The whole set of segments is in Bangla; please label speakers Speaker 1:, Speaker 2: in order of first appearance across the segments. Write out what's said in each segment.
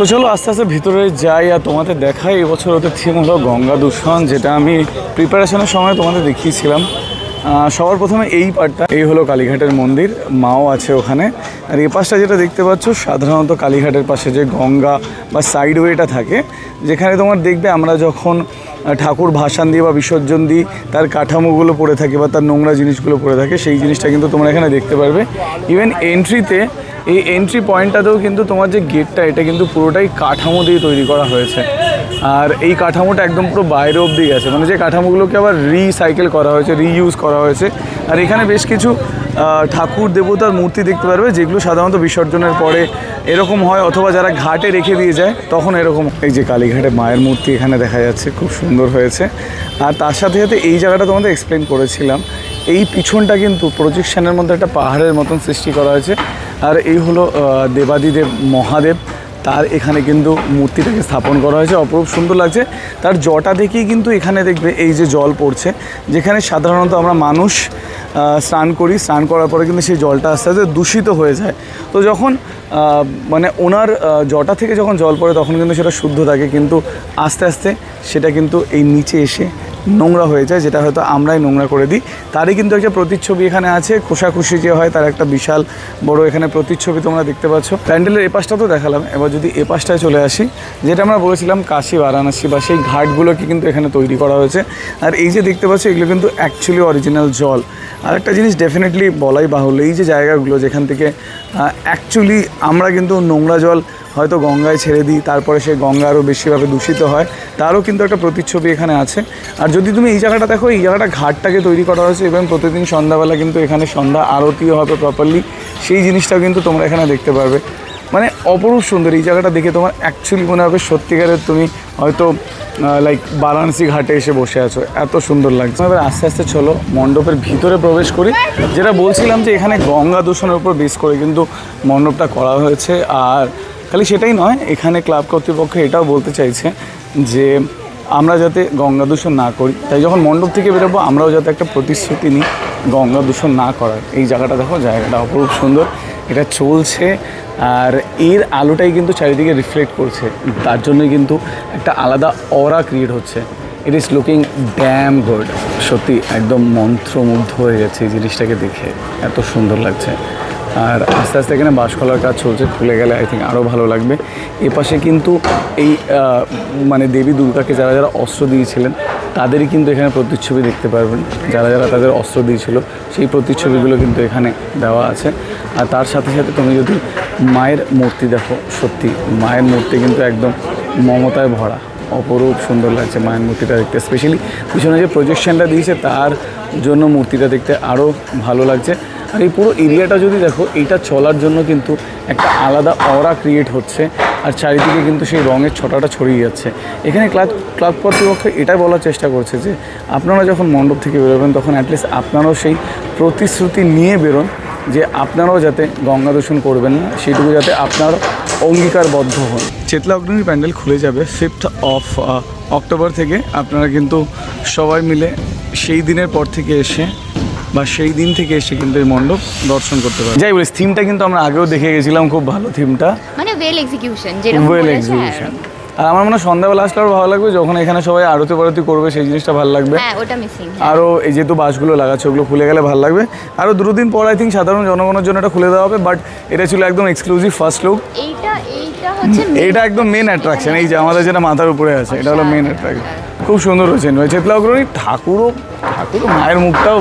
Speaker 1: তো চলো আস্তে আস্তে ভিতরে যাই আর তোমাদের দেখাই। এবছর ওদের থিম হলো গঙ্গা দূষণ, যেটা আমি প্রিপারেশনের সময় তোমাদের দেখিয়েছিলাম। সবার প্রথমে এই পার্টটা এই হলো কালীঘাটের মন্দির, মাও আছে ওখানে। আর এই পাশটা যেটা দেখতে পাচ্ছ, সাধারণত কালীঘাটের পাশে যে গঙ্গা বা সাইড ওয়েটা থাকে, যেখানে তোমার দেখবে আমরা যখন ঠাকুর ভাসান দিই বা বিসর্জন দিই, তার কাঠামোগুলো পড়ে থাকে বা তার নোংরা জিনিসগুলো পড়ে থাকে, সেই জিনিসটা কিন্তু তোমরা এখানে দেখতে পারবে। ইভেন এন্ট্রিতে এই এন্ট্রি পয়েন্টটাতেও কিন্তু তোমার যে গেটটা এটা কিন্তু পুরোটাই কাঠামো দিয়ে তৈরি করা হয়েছে। আর এই কাঠামোটা একদম পুরো বাইরে অবধি গেছে। মানে যে কাঠামোগুলোকে আবার রিসাইকেল করা হয়েছে রিইউজ করা হয়েছে। আর এখানে বেশ কিছু ঠাকুর, দেবতার মূর্তি দেখতে পারবে, যেগুলো সাধারণত বিসর্জনের পরে এরকম হয়, অথবা যারা ঘাটে রেখে দিয়ে যায়, তখন এরকম এই যে কালীঘাটে মায়ের মূর্তি এখানে দেখা যাচ্ছে, খুব সুন্দর হয়েছে। আর তার সাথে সাথে এই জায়গাটা তোমাদের এক্সপ্লেন করেছিলাম। এই পিছনটা কিন্তু প্রজেকশনের মধ্যে একটা পাহাড়ের মতন সৃষ্টি করা হয়েছে। আর এই হলো দেবাদিদেব মহাদেব। তার এখানে কিন্তু মূর্তিটাকে স্থাপন করা হয়েছে, অপরূপ সুন্দর লাগছে। তার জটা দেখেই কিন্তু এখানে দেখবে এই যে জল পড়ছে, যেখানে সাধারণত আমরা মানুষ স্নান করি। স্নান করার পরে কিন্তু সেই জলটা আস্তে আস্তে দূষিত হয়ে যায়। তো যখন মানে ওনার জটা থেকে যখন জল পড়ে, তখন কিন্তু সেটা শুদ্ধ থাকে। কিন্তু আস্তে আস্তে সেটা কিন্তু এই নিচে এসে নোংরা হয়ে যায়, যেটা হয়তো আমরাই নোংরা করে দিই। তারই কিন্তু একটা প্রতিচ্ছবি এখানে আছে, খোসাখুশি যে হয় তার একটা বিশাল বড় এখানে প্রতিচ্ছবি তোমরা দেখতে পাচ্ছ। প্যান্ডেলের এ পাশটা তো দেখালাম, এবার যদি এ পাশটায় চলে আসি, যেটা আমরা বলেছিলাম কাশি, বারাণসী বা সেই ঘাটগুলোকে কিন্তু এখানে তৈরি করা হয়েছে। আর এই যে দেখতে পাচ্ছ, এগুলো কিন্তু অ্যাকচুয়ালি অরিজিনাল জল। আর একটা জিনিস ডেফিনেটলি বলাই বাহুল্য, এই যে জায়গাগুলো যেখান থেকে অ্যাকচুয়ালি আমরা কিন্তু নোংরা জল হয়তো গঙ্গায় ছেড়ে দিই, তারপরে সেই গঙ্গা আরও বেশিভাবে দূষিত হয়, তারও কিন্তু একটা প্রতিচ্ছবি এখানে আছে। আর যদি তুমি এই জায়গাটা দেখো, এই জায়গাটা ঘাটটাকে তৈরি করা হয়েছে এবং প্রতিদিন সন্ধ্যাবেলা কিন্তু এখানে সন্ধ্যা আরতিও হবে প্রপারলি সেই জিনিসটাও কিন্তু তোমরা এখানে দেখতে পারবে। মানে অপরূপ সুন্দর, এই জায়গাটা দেখে তোমার অ্যাকচুয়ালি মনে হবে সত্যিকারের তুমি হয়তো লাইক বারাণসী ঘাটে এসে বসে আছো। এত সুন্দর লাগছে। এবার আস্তে আস্তে চলো, মণ্ডপের ভিতরে প্রবেশ করি। যেটা বলছিলাম যে এখানে গঙ্গা দূষণের উপর বেস করে কিন্তু মণ্ডপটা করা হয়েছে। আর খালি সেটাই নয়, এখানে ক্লাব কর্তৃপক্ষ এটাও বলতে চাইছে যে আমরা যাতে গঙ্গা দূষণ না করি, তাই যখন মণ্ডপ থেকে বেরোবো, আমরাও যাতে একটা প্রতিশ্রুতি নিই গঙ্গা দূষণ না করার। এই জায়গাটা দেখো, জায়গাটা অপরূপ সুন্দর। এটা চলছে, আর এর আলোটাই কিন্তু চারিদিকে রিফ্লেক্ট করছে। তার জন্যই কিন্তু একটা আলাদা অরা ক্রিয়েট হচ্ছে। It is looking damn good সত্যি, একদম মন্ত্রমুগ্ধ হয়ে গেছে এই জিনিসটাকে দেখে। এত সুন্দর লাগছে। আর আস্তে আস্তে এখানে বাঁশকলার কাজ চলছে, খুলে গেলে আই থিঙ্ক আরও ভালো লাগবে। এ পাশে কিন্তু এই মানে দেবী দুর্গাকে যারা যারা অস্ত্র দিয়েছিলেন, তাদেরই কিন্তু এখানে প্রতিচ্ছবি দেখতে পারবেন। যারা যারা তাদের অস্ত্র দিয়েছিল, সেই প্রতিচ্ছবিগুলো কিন্তু এখানে দেওয়া আছে। আর তার সাথে সাথে তুমি যদি মায়ের মূর্তি দেখো, সত্যি, মায়ের মূর্তি কিন্তু একদম মমতায় ভরা, অপরূপ সুন্দর লাগছে মায়ের মূর্তিটা দেখতে। স্পেশালি পিছনে যে প্রজেকশনটা দিয়েছে, তার জন্য মূর্তিটা দেখতে আরও ভালো লাগছে। আর এই পুরো এরিয়াটা যদি দেখো, এইটা চলার জন্য কিন্তু একটা আলাদা অরা ক্রিয়েট হচ্ছে। আর চারিদিকে কিন্তু সেই রঙের ছটাটা ছড়িয়ে যাচ্ছে। এখানে ক্লাব ক্লাব কর্তৃপক্ষ এটাই বলার চেষ্টা করছে যে, আপনারা যখন মণ্ডপ থেকে বেরোবেন, তখন অ্যাটলিস্ট আপনারাও সেই প্রতিশ্রুতি নিয়ে বেরোন যে আপনারাও যাতে গঙ্গা দূষণ করবেন না, সেটুকু যাতে আপনার অঙ্গীকারবদ্ধ হন। চেতলা অগ্নির প্যান্ডেল খুলে যাবে ফিফথ অফ অক্টোবর থেকে। আপনারা কিন্তু সবাই মিলে সেই দিনের পর থেকে এসে বা সেই দিন থেকে এসে কিন্তু এই মণ্ডপ দর্শন করতে পারেন যাই বলিস থিমটা কিন্তু আমরা আগেও দেখে গেছিলাম খুব ভালো থিমটা
Speaker 2: মানে ওয়েল এক্সিকিউশন যেরকম
Speaker 1: ওয়েল
Speaker 2: বলেছে,
Speaker 1: এক্সিবিশন আর আমার মনে হয় সন্ধ্যাবেলা আসলে আরও ভালো লাগবে যখন এখানে সবাই আরতি পারতি করবে সেই জিনিসটা ভালো লাগবে।
Speaker 2: হ্যাঁ ওটা মিসিং
Speaker 1: আরও এই যেহেতু বাসগুলো লাগাচ্ছে ওগুলো খুলে গেলে ভালো লাগবে। আরও দুটো দিন পর আই থিঙ্ক সাধারণ জনগণের জন্য এটা খুলে দেওয়া হবে বাট এটা ছিল একদম এক্সক্লুসিভ ফার্স্ট লুক
Speaker 2: এইটা এইটা হচ্ছে
Speaker 1: এটা একদম মেন অ্যাট্রাকশন এই যে আমাদের যেটা মাথার উপরে আছে এটা হলো মেন অ্যাট্রাকশন খুব সুন্দর হয়েছে চেতলা অগ্রণী ঠাকুরও ঠাকুরও মায়ের মুখটাও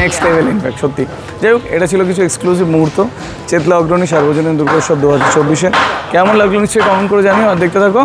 Speaker 1: নেক্সট লেভেল ইনফ্যাক্ট সত্যি। যাই হোক, এটা ছিল কিছু এক্সক্লুসিভ মুহূর্ত। চেতলা অগ্রণী সার্বজনীন দুর্গোৎসব দু হাজার চব্বিশে। কেমন লাগল নিশ্চয়ই কমেন্ট করে জানিও, আর দেখতে থাকো।